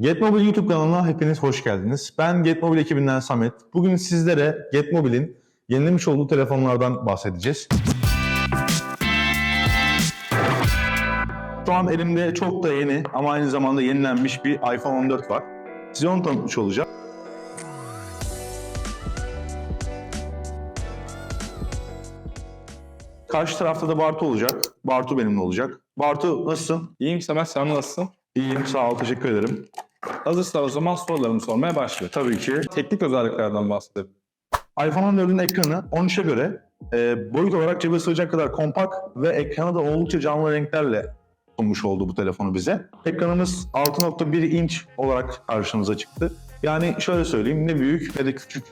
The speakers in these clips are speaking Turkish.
Getmobil YouTube kanalına hepiniz hoş geldiniz. Ben Getmobil ekibinden Samet. Bugün sizlere Getmobil'in yenilemiş olduğu telefonlardan bahsedeceğiz. Şu an elimde çok da yeni ama aynı zamanda yenilenmiş bir iPhone 14 var. Size onu tanıtmış olacağım. Karşı tarafta da Bartu olacak. Bartu benimle olacak. Bartu nasılsın? İyiyim Samet, sen nasılsın? İyiyim, sağ ol, teşekkür ederim. Hazırsan o zaman sorularımı sormaya başlıyor. Tabii ki. Teknik özelliklerden bahsedelim. iPhone 14'ün ekranı 13'e göre e, boyut olarak cebe sığacak kadar kompakt ve ekranı da oldukça canlı renklerle sunmuş oldu bu telefonu bize. Ekranımız 6.1 inç olarak karşımıza çıktı. Yani şöyle söyleyeyim ne büyük ne de küçük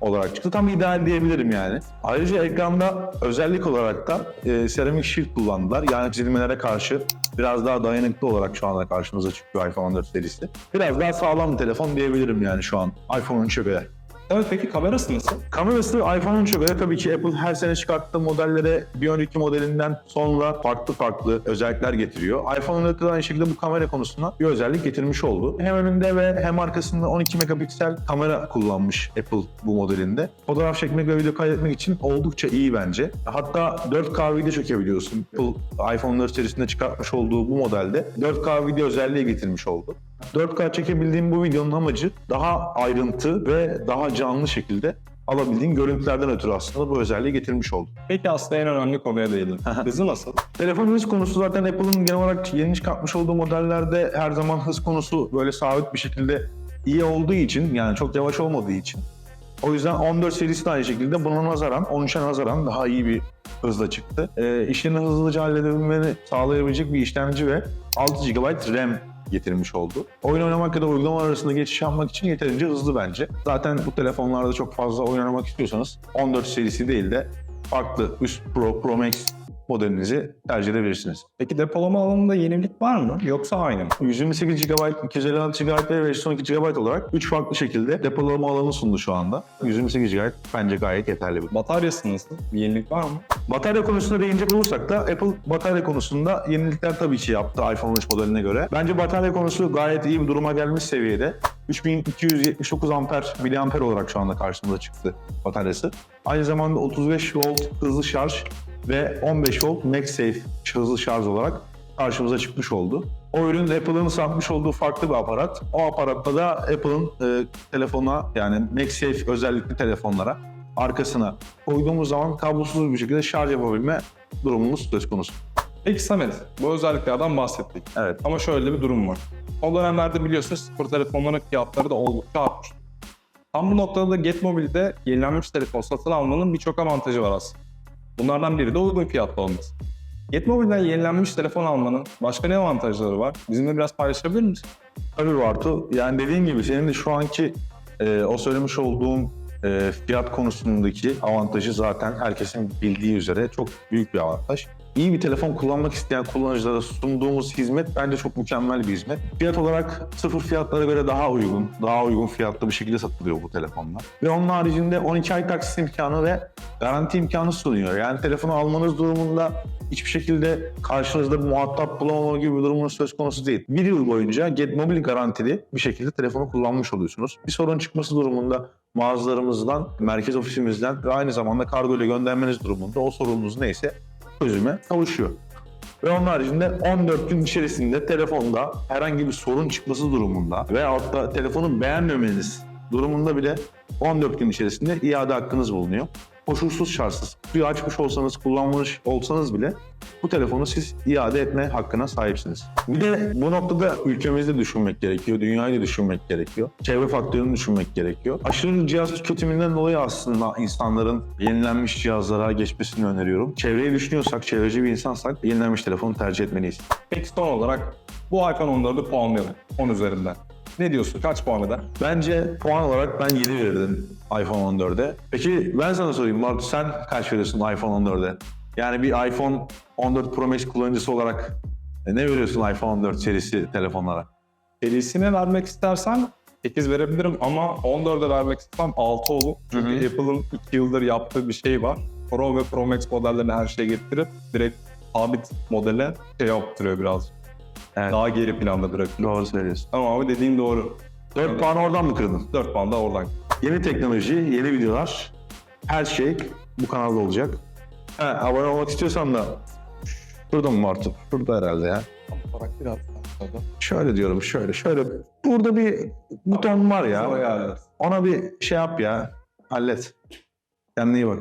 olarak çıktı. Tam ideal diyebilirim yani. Ayrıca ekranda özellik olarak da e, seramik shield kullandılar. Yani çizilmelere karşı biraz daha dayanıklı olarak şu anda karşımıza çıkıyor iPhone 14 serisi. Biraz daha sağlam bir telefon diyebilirim yani şu an iPhone 13'e göre. Evet peki kamerası nasıl? Kamerası iPhone 13'e göre tabii ki Apple her sene çıkarttığı modellere bir önceki modelinden sonra farklı farklı özellikler getiriyor. iPhone 14'te de aynı şekilde bu kamera konusunda bir özellik getirmiş oldu. Hem önünde ve hem arkasında 12 megapiksel kamera kullanmış Apple bu modelinde. Fotoğraf çekmek ve video kaydetmek için oldukça iyi bence. Hatta 4K video çekebiliyorsun. Apple iPhone 4 serisinde çıkartmış olduğu bu modelde 4K video özelliği getirmiş oldu. 4K çekebildiğim bu videonun amacı daha ayrıntı ve daha canlı şekilde alabildiğin görüntülerden ötürü aslında bu özelliği getirmiş oldu. Peki aslında en önemli konuya değinelim. Hızı nasıl? Telefon hız konusu zaten Apple'ın genel olarak yeni çıkartmış olduğu modellerde her zaman hız konusu böyle sabit bir şekilde iyi olduğu için yani çok yavaş olmadığı için. O yüzden 14 serisi de aynı şekilde buna nazaran 13'e nazaran daha iyi bir hızla çıktı. Ee, işlerini hızlıca halledebilmeni sağlayabilecek bir işlemci ve 6 GB RAM getirmiş oldu. Oyun oynamak ya da uygulama arasında geçiş yapmak için yeterince hızlı bence. Zaten bu telefonlarda çok fazla oynamak istiyorsanız 14 serisi değil de farklı üst Pro, Pro Max modelinizi tercih edebilirsiniz. Peki depolama alanında yenilik var mı yoksa aynı mı? 128 GB, 256 GB ve 512 GB olarak 3 farklı şekilde depolama alanı sundu şu anda. 128 GB bence gayet yeterli bir. Bataryası nasıl? Bir yenilik var mı? Batarya konusuna değinecek olursak da Apple batarya konusunda yenilikler tabii ki yaptı iPhone 13 modeline göre. Bence batarya konusu gayet iyi bir duruma gelmiş seviyede. 3279 amper miliamper olarak şu anda karşımıza çıktı bataryası. Aynı zamanda 35 volt hızlı şarj ve 15 volt MagSafe hızlı şarj olarak karşımıza çıkmış oldu. O ürün Apple'ın satmış olduğu farklı bir aparat. O aparatta da Apple'ın e, telefona yani MagSafe özellikli telefonlara arkasına koyduğumuz zaman kablosuz bir şekilde şarj yapabilme durumumuz söz konusu. Peki Samet, bu özelliklerden bahsettik. Evet. Ama şöyle bir durum var. O dönemlerde biliyorsunuz sıfır telefonların fiyatları da oldukça artmış. Tam bu noktada da Getmobile'de yenilenmiş telefon satın almanın birçok avantajı var aslında. Bunlardan biri de uygun fiyatlı olması. Getmobile'den yenilenmiş telefon almanın başka ne avantajları var? Bizimle biraz paylaşabilir misin? Tabii Bartu. Yani dediğin gibi senin de şu anki e, o söylemiş olduğum e, fiyat konusundaki avantajı zaten herkesin bildiği üzere çok büyük bir avantaj. İyi bir telefon kullanmak isteyen kullanıcılara sunduğumuz hizmet bence çok mükemmel bir hizmet. Fiyat olarak sıfır fiyatlara göre daha uygun, daha uygun fiyatlı bir şekilde satılıyor bu telefonlar. Ve onun haricinde 12 ay taksit imkanı ve garanti imkanı sunuyor. Yani telefonu almanız durumunda hiçbir şekilde karşınızda bir muhatap bulamama gibi bir durumunuz söz konusu değil. Bir yıl boyunca Get Mobile garantili bir şekilde telefonu kullanmış oluyorsunuz. Bir sorun çıkması durumunda mağazalarımızdan, merkez ofisimizden ve aynı zamanda kargo ile göndermeniz durumunda o sorununuz neyse çözüme kavuşuyor. Ve onun haricinde 14 gün içerisinde telefonda herhangi bir sorun çıkması durumunda veyahut da telefonu beğenmemeniz durumunda bile 14 gün içerisinde iade hakkınız bulunuyor. Koşulsuz şartsız. Suyu açmış olsanız, kullanmış olsanız bile bu telefonu siz iade etme hakkına sahipsiniz. Bir de bu noktada ülkemizde düşünmek gerekiyor, dünyayı da düşünmek gerekiyor. Çevre faktörünü düşünmek gerekiyor. Aşırı cihaz tüketiminden dolayı aslında insanların yenilenmiş cihazlara geçmesini öneriyorum. Çevreyi düşünüyorsak, çevreci bir insansak yenilenmiş telefonu tercih etmeliyiz. Peki son olarak bu iPhone 14'ü puanlayalım 10 üzerinden. Ne diyorsun? Kaç puan eder? Bence puan olarak ben 7 verirdim iPhone 14'e. Peki ben sana sorayım Bartu sen kaç veriyorsun iPhone 14'e? Yani bir iPhone 14 Pro Max kullanıcısı olarak e, ne veriyorsun iPhone 14 serisi telefonlara? Serisine vermek istersen 8 verebilirim ama 14'e vermek istesem 6 olur. Çünkü. Apple'ın 2 yıldır yaptığı bir şey var. Pro ve Pro Max modellerine her şeyi getirip direkt sabit modele şey yaptırıyor biraz. Evet. Daha geri planda bırakıyor. Doğru söylüyorsun. Tamam abi dediğin doğru. 4 puan oradan mı kırdın? 4 puan da oradan. Yeni teknoloji, yeni videolar, her şey bu kanalda olacak. He, abone olmak istiyorsan da şurada mı Martı? Şurada herhalde ya. Olarak biraz daha. Şöyle diyorum, şöyle, şöyle. Burada bir buton var ya. Ona bir şey yap ya. Hallet. Kendine iyi bak.